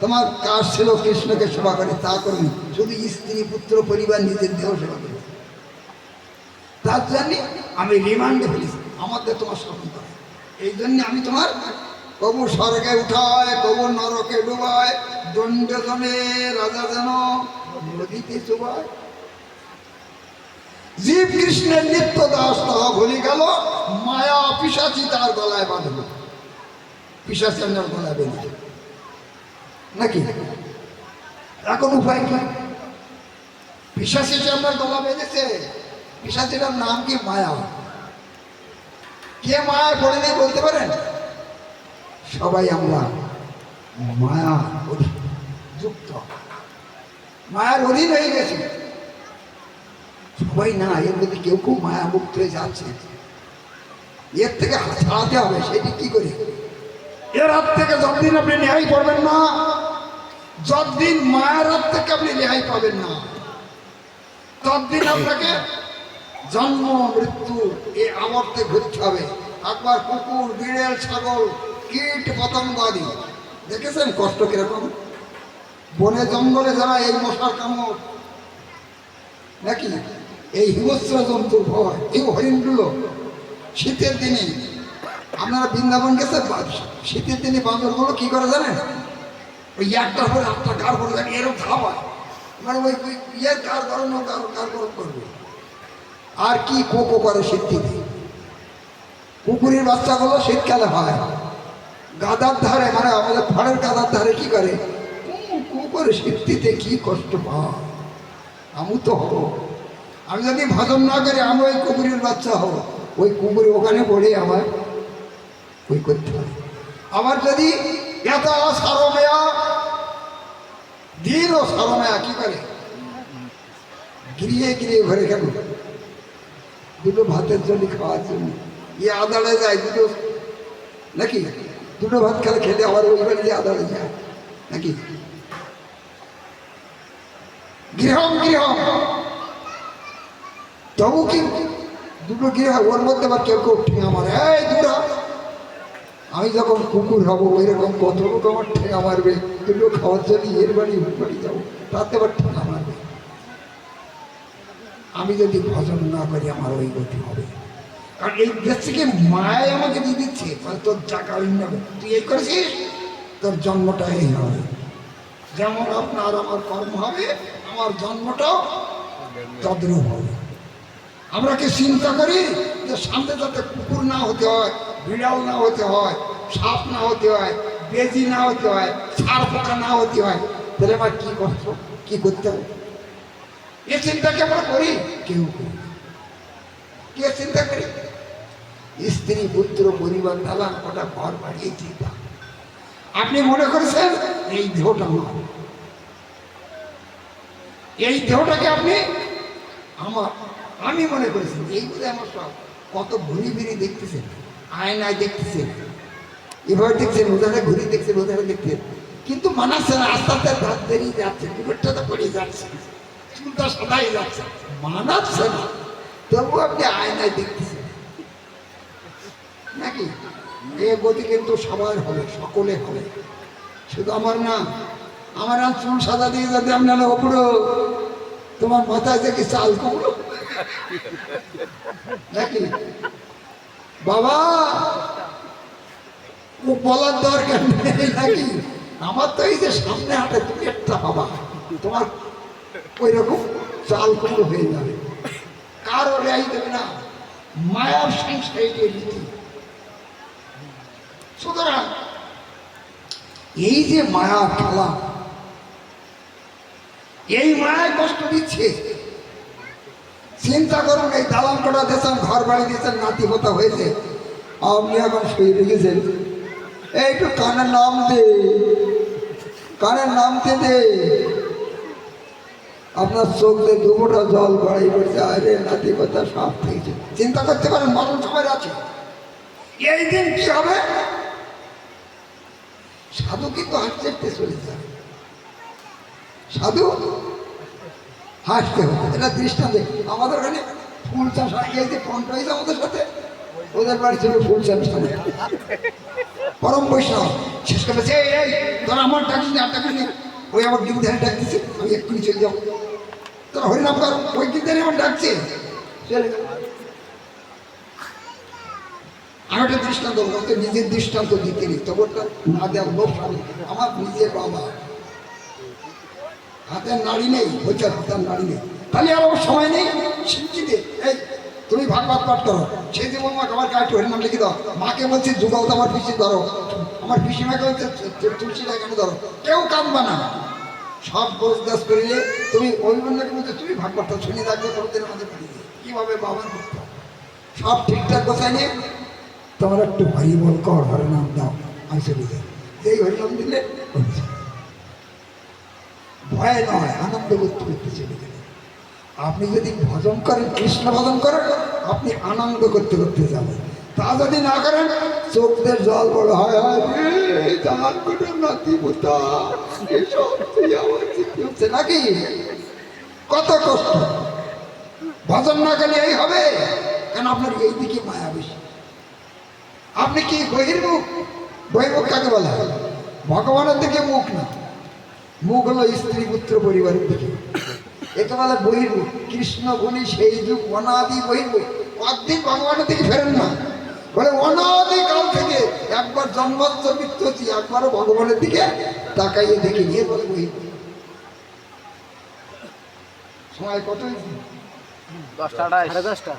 তোমার কাজ ছিল কৃষ্ণকে সেবা করে? তা করুন শুধু স্ত্রী, পুত্র, পরিবার, নিজের দেহ সেবা করে। তার জন্য আমি রিমান্ডে ফেলেছি আমাদের তোমার স্মরণ করে। এই জন্য আমি তোমার কবু স্বর্গে উঠায়, কবু নরকে ডুবায় দণ্ড জনে রাজা যেন নদীতে চুবায়। জীব কৃষ্ণের নিত্য দাস তাহা ভুলে গেল, মায়া পিসাচি তার গলায় বাঁধল। পিসাচি আপনার গলায় বেঁধে নাকি? এখন উপায় কি? পিসাচি যে আপনার গলা বেঁধেছে। পিসাচিটার নাম কি মায়া? কে মায়া পড়ে নেই বলতে পারেন? সবাই আমরা মায়া যুক্ত। মায়ার অধীন হয়ে গেছে। সবাই না, এর মধ্যে কেউ কেউ মায়া মুক্ত হয়ে যাচ্ছে। এর থেকে ছাড়াতে হবে, সেটি কি করে? এর হাত থেকে যতদিন আপনি রেহাই করবেন না যতদিন মায়ের হাত থেকে আপনি রেহাই পাবেন না ততদিন আপনাকে জন্ম মৃত্যু এই আবর্তে ঘুরতে হবে। একবার কুকুর বিড়েল ছাগল কীট পতঙ্গ আদি দেখেছেন কষ্ট কীরকম? বনে জঙ্গলে যারা এই মশার কামড় নাকি? এই হিংস্র জন্তুর ভয় এই হরিণগুলো শীতের দিনে আপনারা বৃন্দাবন গেছে শীতের দিনে বাঁদরগুলো কি করে জানেন? ওই আটটা গার করে জানি এরকম ধাপ হয়। মানে ওই ইয়ের গার গরম গার গার গরম করবে। আর কি কোকো করে শীতটিতে কুকুরের বাচ্চাগুলো শীতকালে হয় গাদার ধারে মানে আমাদের ফড়ের গাদার ধারে কি করে? কু করে শীতটিতে কি কষ্ট পায় আমি তো হব। আমি যদি ভজন না করি, আমি ওই কুকুরের বাচ্চা হব। ওই কুকুরে ওখানে পড়ে আমার ওই করতে হবে। আবার যদি এত সারমেয়া দীর ও সারমেয়া কি করে গিরিয়ে গিরিয়ে ঘরে কেন দুটো ভাতের জন্য খাওয়ার জন্য ইয়ে আদালে যায় দুটো নাকি দুটো ভাত খেলে খেলে আবার ওই বাড়ি আদালে যায় নাকি গৃহম গৃহম তবু কি দুটো গৃহ ওর মধ্যে আবার কেউ কেউ ঠেঙা মারে এই দুটো আমি যখন কুকুর হব রকম কত লোক আমার ঠেঙা মারবে। দুটো খাওয়ার জন্য এর বাড়ি, ওর বাড়ি যাব। তাতে আবার ঠেঙা মারবে। আমি যদি ভজন না করি, আমার ওই গতি হবে। কারণ এই দেশ মায় আমাকে দিয়ে দিচ্ছে। তোর টাকা নেবে তুই এই করেছিস? তোর জন্মটা এই হবে। যেমন আপনার আমার কর্ম হবে, আমার জন্মটাও তদ্রূপ হবে। আমরা কি চিন্তা করি যে সামনে যাতে কুকুর না হতে হয়, বিড়াল না হতে হয়, সাপ না হতে হয়, বেজি না হতে হয় ছাড় পোকা না হতে হয়, তাহলে আমার কি কষ্ট কি করতে হবে? এ চিন্তা কি আমরা করি? কেউ করি কে চিন্তা করি? স্ত্রী, পুত্র, পরিবার দালান কটা ঘর বাড়িয়ে চিন্তা। আপনি মনে করেছেন এই দেহটা আমার? এই দেহটাকে আপনি আমার, আমি মনে করেছি, এই বলে আমার সব, কত ঘুরি ফিরি দেখতেছেন, আয়নায় দেখতেছেন, এভাবে দেখছেন ওধারে ঘুরি দেখছেন ওধারে দেখছেন কিন্তু না, আস্তে আস্তে দাঁত বেরিয়ে যাচ্ছে কুকুরটা তো করে যাচ্ছে চুলটা সাদাই যাচ্ছে, মানাচ্ছে না। তবু আপনি আয়নায় দেখতেছেন। নাকি? এ গতি কিন্তু সবার হবে, সকলে হবে। শুধু আমার না, আমার চুল সাদা দিয়ে যদি আপনারা ওপরো তোমার মাথায় থেকে চাল কুমড়ো। নাকি? বাবা, ও বলার দরকার নেই, নাকি? আমার তো এই যে সামনে হাঁটে তুমি একটা বাবা, তোমার ওই রকম চাল কুমড়ো হয়ে যাবে। কারও রেয়াই দেবে না। মায়ার সংসারে নীতি সুতরাং এই যে মায়া খেলা এই মায়ায় কষ্ট দিচ্ছে। চিন্তা করুন, এই দালান কটা দিয়েছেন ঘর বাড়ি দিয়েছেন নাতি পোতা হয়েছে আপনি এখন শুয়ে এই একটু কানের নাম দে, কানের নামতে দে আপনার চোখ দিয়ে দুবোটা জল বাড়ি পড়ছে। আরে নাতি পোতা সব থেকেছে চিন্তা করতে পারেন, মরণ সময় আছে। এই দিন কি হবে? সাধু কিন্তু হাসতে চলে যায়। সাধু? হাসতে হবে এটা দৃষ্টান্তে। আমাদের ওখানে ফুল চাষ ফোনটা হয়েছে আমাদের সাথে, ওদের বাড়ি ছিল ফুল সার্ভিস পরম বৈষ্ণব। শেষ করে এই তোরা আমার ডাকিস না ডাকিস নি ওই আমার ডাক দিচ্ছে আমি এক্ষুনি চলে যাব। তোরা হরিনাম কর, ওই গিরধারে আমার ডাকছে। আমি একটা দৃষ্টান্ত নিজের দৃষ্টান্ত দিতে নেই। তবু একটা না দেওয়ার লোক আমার নিজের বাবা। হাতের নাড়ি নেই হচ্ছে হাতের নাড়ি নেই। তাহলে আর আমার সময় নেই শিক্ষিতে এই, তুমি ভাগবত পাঠ করো। সেই যে মাকে আমার গায়ে হরি নাম লিখে দাও। মাকে বলছি যুগল তো আমার পিসি ধরো। আমার পিসিমাকে বলছে তুলসী কেন ধরো? কেউ কাঁদবা না। সব গোছ দাস করিলে তুমি অভিমন্যকে বলছে, তুমি ভাগবতটা শুনে রাখবে তোমাদের আমাদের বাড়ি কীভাবে বাবার ভক্ত? সব ঠিকঠাক কোথায় নিয়ে, তোমার একটু হরি বল কর, হরে নাম দাও। আমি চলে যাই যেই হরি নাম দিলে। ভয় নয়, আনন্দ করতে করতে চলে গেলেন। আপনি যদি ভজন করেন, কৃষ্ণ ভজন করেন, আপনি আনন্দ করতে করতে যাবেন। তা যদি না করেন, চোখদের জল বড় হয় নাকি? কত কষ্ট। ভজন না করলে এই হবে, কেন আপনার এই দিকে মায়া বেশি? আপনি কি বহির্মুখ? বহির্মুখ কাকে বলা? হয়? ভগবানের দিকে মুখ না। মুখ হলো স্ত্রী পুত্র পরিবারের দিকে। একে বলে বহির্মুখ কৃষ্ণ বলি সেই যুগ অনাদি বহির্মুখ একদিন ভগবানের দিকে ফেরেন না। বলে অনাদি কাল থেকে একবার জন্মান্ত মৃত্যু হচ্ছে একবারও ভগবানের দিকে তাকাইয়ে দেখে নিয়ে বলে বহির্মুখ সময় কত হয়েছে? দশটা আড়াই সাড়ে দশটা।